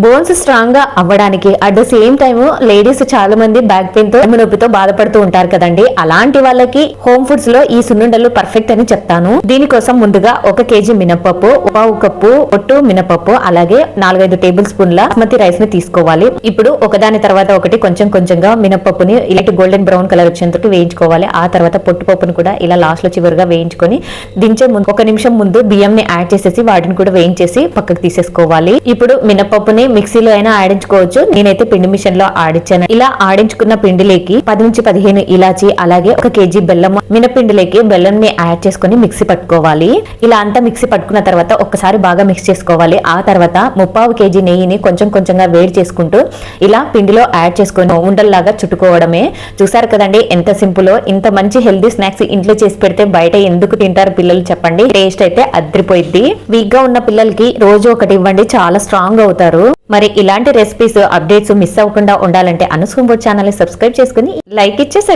Bones స్ట్రాంగ్గా అవ్వడానికి at the same time ladies చాలా మంది బ్యాక్ పెయిన్తో నొప్పితో బాధపడుతూ ఉంటారు కదండి. అలాంటి వాళ్ళకి హోమ్ ఫుడ్స్లో ఈ సున్నుండలు పర్ఫెక్ట్ అని చెప్తాను. దీనికోసం ముందుగా ఒక కేజీ మినపప్పు పావు కప్పు పొట్టు మినపప్పు అలాగే నాలుగైదు టేబుల్ స్పూన్ల బాస్మతి రైస్ని తీసుకోవాలి. ఇప్పుడు ఒకదాని తర్వాత ఒకటి కొంచెం కొంచెంగా మినపప్పుని ఇలాంటి గోల్డెన్ బ్రౌన్ కలర్ వచ్చేందుకు వేయించుకోవాలి. ఆ తర్వాత పొట్టు పప్పును కూడా ఇలా లాస్ట్లో చివరిగా వేయించుకొని దించే ముందు ఒక నిమిషం ముందు బియ్యం ని యాడ్ చేసేసి వాటిని కూడా వేయించేసి పక్కకు తీసేసుకోవాలి. ఇప్పుడు మినపప్పుని మిక్సీలో అయినా ఆడించుకోవచ్చు. నేనైతే పిండి మిషన్లో ఆడించాను ఇలా ఆడించుకున్న పిండిలోకి పది నుంచి పదిహేను ఇలాచి అలాగే ఒక కేజీ బెల్లం మినపిండిలోకి బెల్లం ని యాడ్ చేసుకుని మిక్సీ పట్టుకోవాలి. ఇలా అంతా మిక్సీ పట్టుకున్న తర్వాత ఒక్కసారి బాగా మిక్స్ చేసుకోవాలి. ఆ తర్వాత ముప్పావు కేజీ నెయ్యిని కొంచెం కొంచెంగా వేడి చేసుకుంటూ ఇలా పిండిలో యాడ్ చేసుకుని ఉండల్లాగా చుట్టుకోవడమే. చూసారు కదండి ఎంత సింపుల్ ఇంత మంచి హెల్దీ స్నాక్స్ ఇంట్లో చేసి పెడితే బయట ఎందుకు తింటారు పిల్లలు చెప్పండి. టేస్ట్ అయితే అద్రిపోయింది వీక్గా ఉన్న పిల్లలకి రోజు ఒకటి ఇవ్వండి చాలా స్ట్రాంగ్ అవుతారు. మరి ఇలాంటి రెసిపీస్ అప్డేట్స్ మిస్ అవ్వకుండా ఉండాలంటే అనుసుకుంబో ఛానల్ సబ్స్క్రైబ్ చేసుకుని లైక్ ఇచ్చేసి